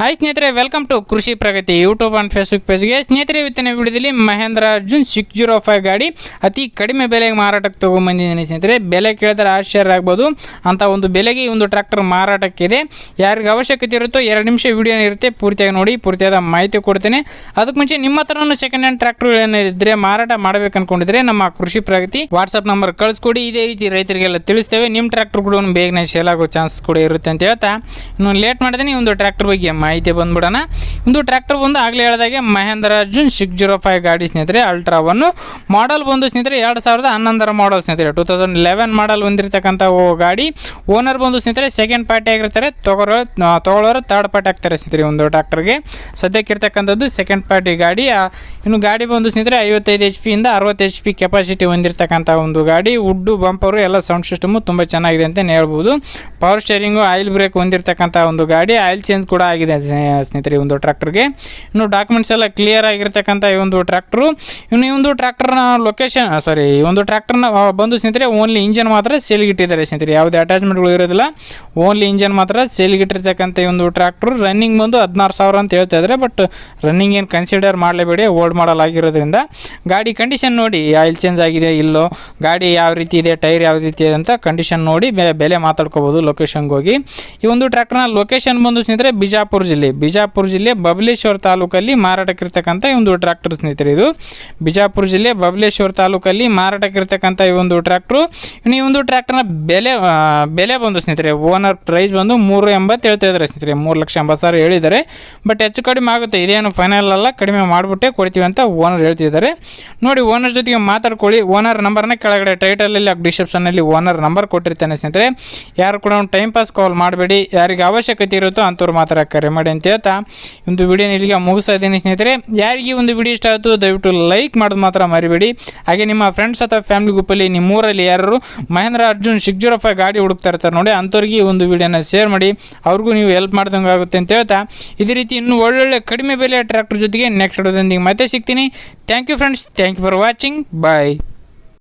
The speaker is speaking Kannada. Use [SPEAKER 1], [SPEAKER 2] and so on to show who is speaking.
[SPEAKER 1] ಹಾಯ್ ಸ್ನೇಹಿತರೆ welcome to Krishi Pragati YouTube and Facebook ಪೇಜ್ಗೆ ಸ್ನೇಹಿತರೆ, ಇವತ್ತಿನ ವಿಡಿಯೋದಲ್ಲಿ Mahindra Arjun six zero five ಗಾಡಿ ಅತಿ ಕಡಿಮೆ ಬೆಲೆಗೆ ಮಾರಾಟಕ್ಕೆ ತೊಗೊಂಬಂದಿದ್ದೀನಿ ಸ್ನೇಹಿತರೆ. ಬೆಲೆ ಕೇಳಿದ್ರೆ ಆಶ್ಚರ್ಯ ಆಗ್ಬೋದು ಅಂತ ಒಂದು ಬೆಲೆಗೆ ಒಂದು ಟ್ರ್ಯಾಕ್ಟರ್ ಮಾರಾಟಕ್ಕಿದೆ. ಯಾರಿಗೆ ಅವಶ್ಯಕತೆ ಇರುತ್ತೋ ಎರಡು ನಿಮಿಷ ವಿಡಿಯೋ ಇರುತ್ತೆ. ಪೂರ್ತಿಯಾಗಿ ನೋಡಿ, ಪೂರ್ತಿಯಾದ ಮಾಹಿತಿ ಕೊಡ್ತೇನೆ. ಅದಕ್ಕೆ ಮುಂಚೆ ನಿಮ್ಮ ಹತ್ರನೂ ಸೆಕೆಂಡ್ ಹ್ಯಾಂಡ್ ಟ್ರ್ಯಾಕ್ಟರ್ ಏನಿದ್ರೆ ಮಾರಾಟ ಮಾಡಬೇಕು ಅನ್ಕೊಂಡಿದ್ರೆ ನಮ್ಮ ಕೃಷಿ ಪ್ರಗತಿ ವಾಟ್ಸಪ್ ನಂಬರ್ ಕಳಿಸ್ಕೊಡಿ. ಇದೇ ರೀತಿ ರೈತರಿಗೆಲ್ಲ ತಿಳಿಸ್ತೇವೆ. ನಿಮ್ಮ ಟ್ರ್ಯಾಕ್ಟರ್ ಕೂಡ ಬೇಗನೆ ಸೇಲ್ ಆಗೋ ಚಾನ್ಸ್ ಕೂಡ ಇರುತ್ತೆ ಅಂತ ಹೇಳ್ತಾ. ಇನ್ನು ಲೇಟ್ ಮಾಡಿದ್ರೆ ಒಂದು ಟ್ರ್ಯಾಕ್ಟರ್ ಬಗ್ಗೆ ಮಾಹಿತಿ ಬಂದ್ಬಿಡೋಣ. ಒಂದು ಟ್ರ್ಯಾಕ್ಟರ್ ಬಂದು ಆಗಲೇ ಹೇಳಿದಾಗೆ Mahindra Arjun six zero five ಗಾಡಿ ಸ್ನೇಹಿತರೆ ಅಲ್ಟ್ರಾ ಒನ್ ಮಾಡಲ್ ಬಂದು ಸ್ನೇಹಿತರೆ, ಎರಡು ಸಾವಿರದ ಹನ್ನೊಂದರ ಮಾಡಲ್ ಸ್ನೇಹಿತರೆ. ಟೂ ತೌಸಂಡ್ ಲೆವೆನ್ ಮಾಡಲ್ ಹೊಂದಿರತಕ್ಕಂಥ ಗಾಡಿ. ಓನರ್ ಬಂದು ಸ್ನೇಹಿತರೆ ಸೆಕೆಂಡ್ ಪಾರ್ಟಿ ಆಗಿರ್ತಾರೆ. ತಗೊಳ್ಳೋ ತಗೊಳ್ಳೋರು ತರ್ಡ್ ಪಾರ್ಟಿ ಆಗ್ತಾರೆ ಸ್ನೇಹಿತರೆ ಒಂದು ಟ್ರ್ಯಾಕ್ಟರ್ಗೆ ಸದ್ಯಕ್ಕೆ ಇರ್ತಕ್ಕಂಥದ್ದು ಸೆಕೆಂಡ್ ಪಾರ್ಟಿ ಗಾಡಿ. ಇನ್ನು ಗಾಡಿ ಬಂದು ಸ್ನೇಹಿತರೆ, ಐವತ್ತೈದು ಎಚ್ ಇಂದ ಅರವತ್ತು ಎಚ್ ಪಿ ಕೆಪಾಸಿಟಿ ಹೊಂದಿರತಕ್ಕಂಥ ಒಂದು ಗಾಡಿ. ಉಡ್ಡು ಬಂಪರು ಎಲ್ಲ ಸೌಂಡ್ ಸಿಸ್ಟಮು ತುಂಬ ಚೆನ್ನಾಗಿದೆ ಅಂತಲೇ ಹೇಳ್ಬೋದು. ಪವರ್ ಸ್ಟೇರಿಂಗು ಆಯಿಲ್ ಬ್ರೇಕ್ ಹೊಂದಿರತಕ್ಕಂಥ ಒಂದು ಗಾಡಿ. ಆಯಿಲ್ ಚೇಂಜ್ ಕೂಡ ಆಗಿದೆ ಸ್ನೇ- ಸ್ನೇಹಿತರೆ ಒಂದು ಒಂದು ಟ್ರ್ಯಾಕ್ಟರ್ಗೆ. ಇನ್ನು ಡಾಕ್ಯುಮೆಂಟ್ಸ್ ಎಲ್ಲ ಕ್ಲಿಯರ್ ಆಗಿರ್ತಕ್ಕಂಥ ಈ ಒಂದು ಟ್ರ್ಯಾಕ್ಟ್ರು ಇನ್ನು ಈ ಒಂದು ಟ್ರ್ಯಾಕ್ಟರ್ನ ಲೊಕೇಶನ್ ಸಾರಿ ಈ ಒಂದು ಟ್ರ್ಯಾಕ್ಟರ್ನ ಬಂದು ಸ್ನೇಹಿತರೆ ಓನ್ಲಿ ಇಂಜನ್ ಮಾತ್ರ ಸೇಲ್ಗಿಟ್ಟಿದ್ದಾರೆ ಸ್ನೇಹಿತರೆ. ಯಾವುದೇ ಅಟ್ಯಾಚ್ಮೆಂಟ್ಗಳು ಇರೋದಿಲ್ಲ. ಓನ್ಲಿ ಇಂಜನ್ ಮಾತ್ರ ಸೇಲ್ಗಿಟ್ಟಿರ್ತಕ್ಕಂಥ ಈ ಒಂದು ಟ್ರ್ಯಾಕ್ಟ್ರು ರನ್ನಿಂಗ್ ಬಂದು ಹದಿನಾರು ಸಾವಿರ ಅಂತ ಹೇಳ್ತಾ ಇದ್ದಾರೆ. ಬಟ್ ರನ್ನಿಂಗ್ ಏನು ಕನ್ಸಿಡರ್ ಮಾಡಲೇಬೇಡಿ ಓಲ್ಡ್ ಮಾಡಲ್ ಆಗಿರೋದ್ರಿಂದ ಗಾಡಿ ಕಂಡೀಷನ್ ನೋಡಿ ಆಯಿಲ್ ಚೇಂಜ್ ಆಗಿದೆ, ಇಲ್ಲೋ, ಗಾಡಿ ಯಾವ ರೀತಿ ಇದೆ, ಟೈರ್ ಯಾವ ರೀತಿ ಇದೆ ಅಂತ ಕಂಡೀಷನ್ ನೋಡಿ ಬೆಲೆ ಮಾತಾಡ್ಕೋಬೋದು ಲೊಕೇಶನ್ಗೆ ಹೋಗಿ ಈ ಒಂದು ಟ್ರ್ಯಾಕ್ಟರ್ನ ಲೊಕೇಶನ್ ಬಂದು ಸ್ನೇಹಿತರೆ, ಬಿಜಾಪುರ ಜಿಲ್ಲೆ. ಬಿಜಾಪುರ ಜಿಲ್ಲೆ ಬಬಲೇಶ್ವರ ತಾಲೂಕಲ್ಲಿ ಮಾರಾಟಕ್ಕಿರ್ತಕ್ಕಂಥ ಈ ಒಂದು ಟ್ರ್ಯಾಕ್ಟರ್ ಸ್ನೇಹಿತರೆ ಇದು. ಬಿಜಾಪುರ ಜಿಲ್ಲೆ ಬಬಲೇಶ್ವರ ತಾಲೂಕಲ್ಲಿ ಮಾರಾಟಕ್ಕಿರ್ತಕ್ಕಂಥ ಈ ಒಂದು ಟ್ರ್ಯಾಕ್ಟ್ರು ಇನ್ನು ಈ ಒಂದು ಟ್ರ್ಯಾಕ್ಟರ್ನ ಬೆಲೆ ಬೆಲೆ ಬಂದು ಸ್ನೇಹಿತರೆ ಓನರ್ ಪ್ರೈಸ್ ಬಂದು ಮೂರು ಎಂಬತ್ತು ಹೇಳ್ತಾ ಇದ್ದಾರೆ ಸ್ನೇಹಿತರೆ. ಮೂರು ಲಕ್ಷ ಎಂಬತ್ತು ಸಾವಿರ ಹೇಳಿದ್ದಾರೆ. ಬಟ್ ಹೆಚ್ಚು ಕಡಿಮೆ ಆಗುತ್ತೆ. ಇದೇನು ಫೈನಲ್ ಅಲ್ಲ, ಕಡಿಮೆ ಮಾಡಿಬಿಟ್ಟೆ ಕೊಡ್ತೀವಿ ಅಂತ ಓನರ್ ಹೇಳ್ತಿದ್ದಾರೆ. ನೋಡಿ ಓನರ್ ಜೊತೆಗೆ ಮಾತಾಡ್ಕೊಳ್ಳಿ. ಓನರ್ ನಂಬರ್ನ ಕೆಳಗಡೆ ಟೈಟಲಲ್ಲಿ ಡಿಸ್ಕ್ರಿಪ್ಷನಲ್ಲಿ ಓನರ್ ನಂಬರ್ ಕೊಟ್ಟಿರ್ತಾನೆ ಸ್ನೇಹಿತರೆ. ಯಾರು ಕೂಡ ಟೈಮ್ ಪಾಸ್ ಕಾಲ್ ಮಾಡಬೇಡಿ. ಯಾರಿಗೆ ಅವಶ್ಯಕತೆ ಇರುತ್ತೋ ಅಂಥವ್ರು ಮಾತ್ರ ಕರೆ ಮಾಡಿ ಅಂತ ಹೇಳ್ತಾ. ಒಂದು ವಿಡಿಯೋನ ಇಲ್ಲಿಗೆ ಮುಗಿಸ್ತಾ ಇದ್ದೀನಿ ಸ್ನೇಹಿತರೆ. ಯಾರಿಗೆ ಒಂದು ವಿಡಿಯೋ ಇಷ್ಟ ಆಯಿತು, ದಯವಿಟ್ಟು ಲೈಕ್ ಮಾಡೋದು ಮಾತ್ರ ಮರಿಬೇಡಿ. ಹಾಗೆ ನಿಮ್ಮ ಫ್ರೆಂಡ್ಸ್ ಅಥವಾ ಫ್ಯಾಮಿಲಿ ಗ್ರೂಪಲ್ಲಿ ನಿಮ್ಮೂರಲ್ಲಿ ಯಾರು ಮಹೇಂದ್ರ ಅರ್ಜುನ್ ಸಿಕ್ಸ್ ಗಾಡಿ ಹುಡುಕ್ತಾ ಇರ್ತಾರೆ ನೋಡಿ, ಅಂಥವ್ರಿಗೆ ಒಂದು ವಿಡಿಯೋನ ಶೇರ್ ಮಾಡಿ. ಅವ್ರಿಗೂ ನೀವು ಹೆಲ್ಪ್ ಮಾಡ್ದಂಗೆ ಆಗುತ್ತೆ ಅಂತ ಹೇಳ್ತಾ. ಇದೇ ರೀತಿ ಇನ್ನೂ ಒಳ್ಳೊಳ್ಳೆ ಕಡಿಮೆ ಬೆಲೆ ಟ್ರ್ಯಾಕ್ಟರ್ ಜೊತೆಗೆ ನೆಕ್ಸ್ಟ್ ವಿಡಿಯೋದೊಂದಿಗೆ ಮತ್ತೆ ಸಿಗ್ತೀನಿ. Thank you friends thank you for watching bye